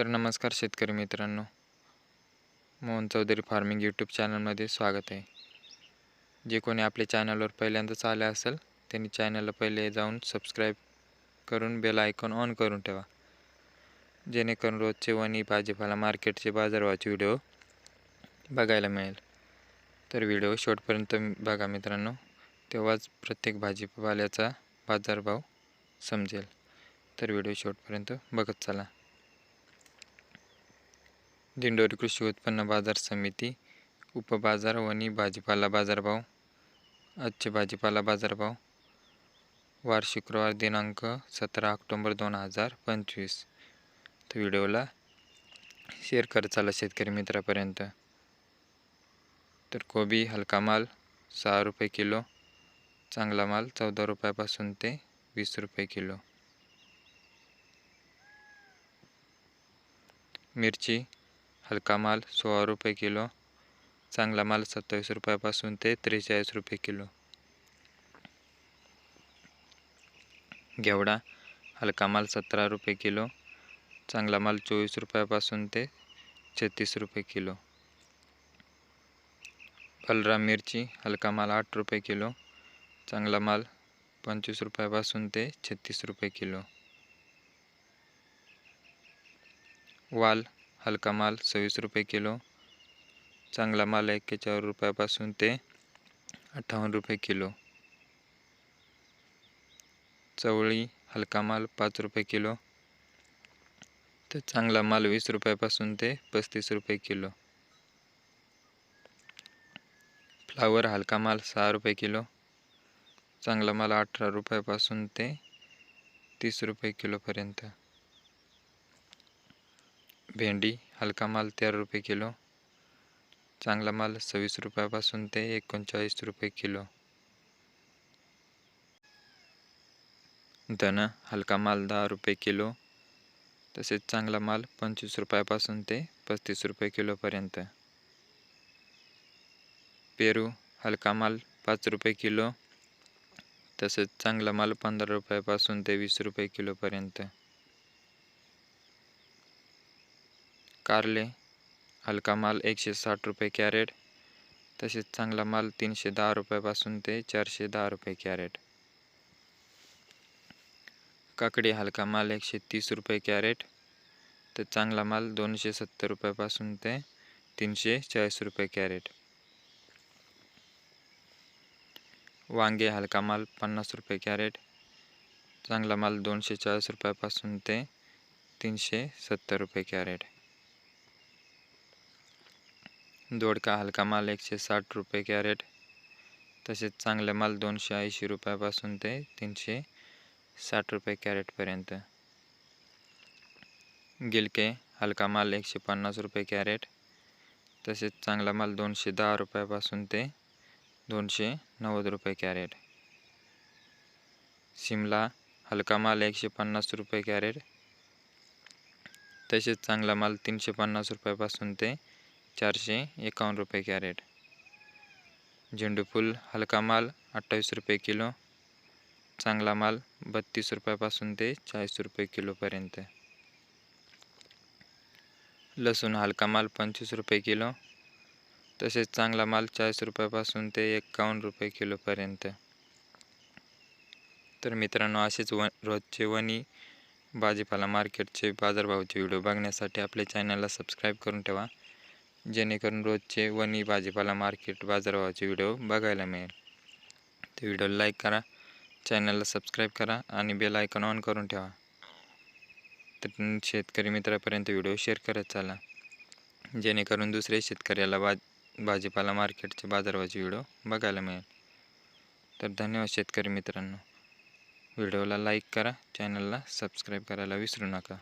तर नमस्कार शेतकरी मित्रांनो. मोहन चौधरी फार्मिंग यूट्यूब चॅनलमध्ये स्वागत आहे. जे कोणी आपल्या चॅनलवर पहिल्यांदाच आले असेल त्यांनी चॅनलला पहिले जाऊन सबस्क्राईब करून बेल आयकॉन ऑन करून ठेवा. जेणेकरून रोजचे वणी भाजीपाला मार्केटचे बाजारभावाचे व्हिडिओ बघायला मिळेल. तर व्हिडिओ शेवटपर्यंत बघा मित्रांनो. तेव्हाच प्रत्येक भाजीपाल्याचा बाजारभाव समजेल. तर व्हिडिओ शेवटपर्यंत बघत चला. दिंडोरी कृषी उत्पन्न बाजार समिती उपबाजार वणी भाजीपाला बाजारभाव आजचे भाजीपाला बाजारभाव वार शुक्रवार दिनांक सतरा ऑक्टोंबर दोन हजार पंचवीस. तर व्हिडिओला शेअर करत चाला शेतकरी मित्रापर्यंत. तर कोबी हलका माल सहा रुपये किलो चांगला माल चौदा रुपयापासून ते वीस रुपये किलो. मिरची हलका माल सोळा रुपये किलो चांगला माल सत्तावीस रुपयापासून ते त्रेचाळीस रुपये किलो. घेवडा हलका माल सतरा रुपये किलो चांगला माल चोवीस रुपयापासून ते छत्तीस रुपये किलो. बलराम मिरची हलका माल आठ रुपये किलो चांगला माल पंचवीस रुपयापासून ते छत्तीस रुपये किलो. वाल हलका माल सव्वीस रुपये किलो. चांगला माल एक्केचाळीस रुपयापासून ते अठ्ठावन्न रुपये किलो. चवळी हलका माल पाच रुपये किलो. तर चांगला माल वीस रुपयापासून ते पस्तीस रुपये किलो. फ्लावर हलका माल सहा रुपये किलो. चांगला माल अठरा रुपयापासून ते तीस रुपये किलोपर्यंत. भेंडी हलका माल तेरा रुपये किलो. चांगला माल सव्वीस रुपयापासून ते एकोणचाळीस रुपये किलो. धन हलका माल दहा रुपये किलो. तसेच चांगला माल पंचवीस रुपयापासून ते पस्तीस रुपये किलोपर्यंत पेरू हलका माल पाच रुपये किलो. तसेच चांगला माल पंधरा रुपयापासून ते वीस रुपये किलोपर्यंत कारले. हलका माल एकशे साठ रुपये कॅरेट तसेच चांगला माल तीनशे दहा रुपयापासून ते चारशे दहा रुपये कॅरेट. काकडी हलका माल एकशे तीस रुपये कॅरेट तर चांगला माल दोनशे सत्तर रुपयापासून ते तीनशे चाळीस रुपये कॅरेट. वांगे हलका माल पन्नास रुपये कॅरेट चांगला माल दोनशे चाळीस रुपयापासून ते तीनशे सत्तर रुपये कॅरेट. दोडका हलका माल एकशे साठ रुपये कॅरेट तसेच चांगला माल दोनशे ऐंशी रुपयापासून ते तीनशे साठ रुपये कॅरेटपर्यंत. गिलके हलका माल एकशे पन्नास रुपये कॅरेट तसेच चांगला माल दोनशे दहा रुपयापासून ते दोनशे नव्वद रुपये कॅरेट. शिमला हलका माल एकशे पन्नास रुपये कॅरेट तसेच चांगला माल तीनशे पन्नास रुपयापासून ते चारशे एकावन्न रुपये कॅरेट. झेंडूफूल हलका माल अठ्ठावीस रुपये किलो. चांगला माल बत्तीस रुपयापासून ते चाळीस रुपये किलोपर्यंत लसूण हलका माल पंचवीस रुपये किलो. तसेच चांगला माल चाळीस रुपयापासून ते एकावन्न रुपये किलोपर्यंत तर मित्रांनो असेच व रोजचे वणी भाजीपाला मार्केटचे बाजारभावाचे व्हिडिओ बघण्यासाठी आपल्या चॅनलला सबस्क्राईब करून ठेवा. जेणेकरून रोजचे वणी भाजीपाला मार्केट बाजारभावाचे व्हिडिओ बघायला मिळेल. ते व्हिडिओ लाईक करा चॅनलला सबस्क्राईब करा आणि बेल आयकॉन ऑन करून ठेवा. तर शेतकरी मित्रापर्यंत व्हिडिओ शेअर करत चाला. जेणेकरून दुसऱ्या शेतकऱ्याला बा भाजीपाला मार्केटचे बाजारभावाचे व्हिडिओ बघायला मिळेल. तर धन्यवाद शेतकरी मित्रांनो. व्हिडिओला लाईक करा चॅनलला सबस्क्राईब करायला विसरू नका.